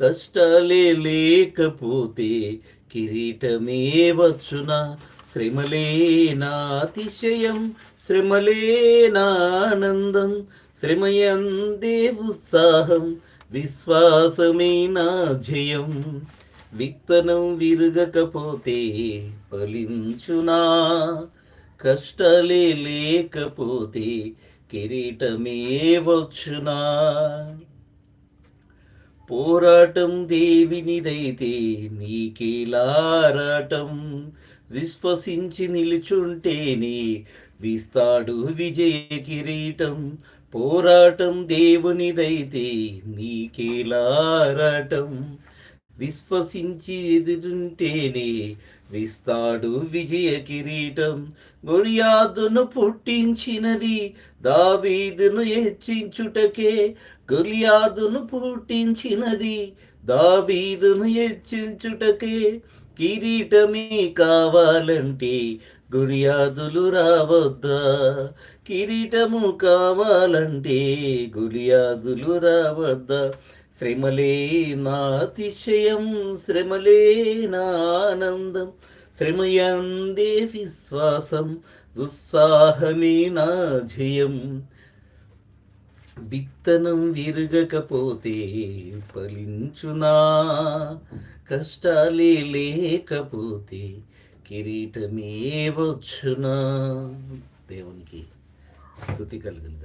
కష్టాలే లేకపోతే కిరీటమే వచ్చున. శ్రమలేనా అతిశయం శ్రమలేనా ఆనందం. శ్రమయందే ఉత్సాహం విశ్వాసమే నా జయం. విత్తనం విరగకపోతే ఫలించునా. కష్టాలే లేకపోతే కిరీటమే వచ్చునా. పోరాటం దేవినిదైతే నీకేలారాటం? విశ్వసించి నిలుచుంటేనే విస్తాడు విజయ కిరీటం. పోరాటం దేవునిదైతే నీకేలారాటం? విశ్వసించి ఎదురుంటేనే విస్తాడు విజయ కిరీటం. గొలియాదును పుట్టించినది దావీదును హెచ్చించుటకే. గొలియాదును పుట్టించినది దావీదును హెచ్చించుటకే. కిరీటమే కావాలంటే గురియాదులు రావద్దా? కిరీటము కావాలంటే గురియాదులు రావద్దా? శ్రమలే నాతిశయం శ్రమలే నానందం శ్రమయందే విశ్వాసం దుస్సాహమే నా జయం. విత్తనం విరగకపోతే ఫలించునా? కష్టాలే లేకపోతే కిరీటమే వచ్చునా? దేవునికి స్థుతి కలుగును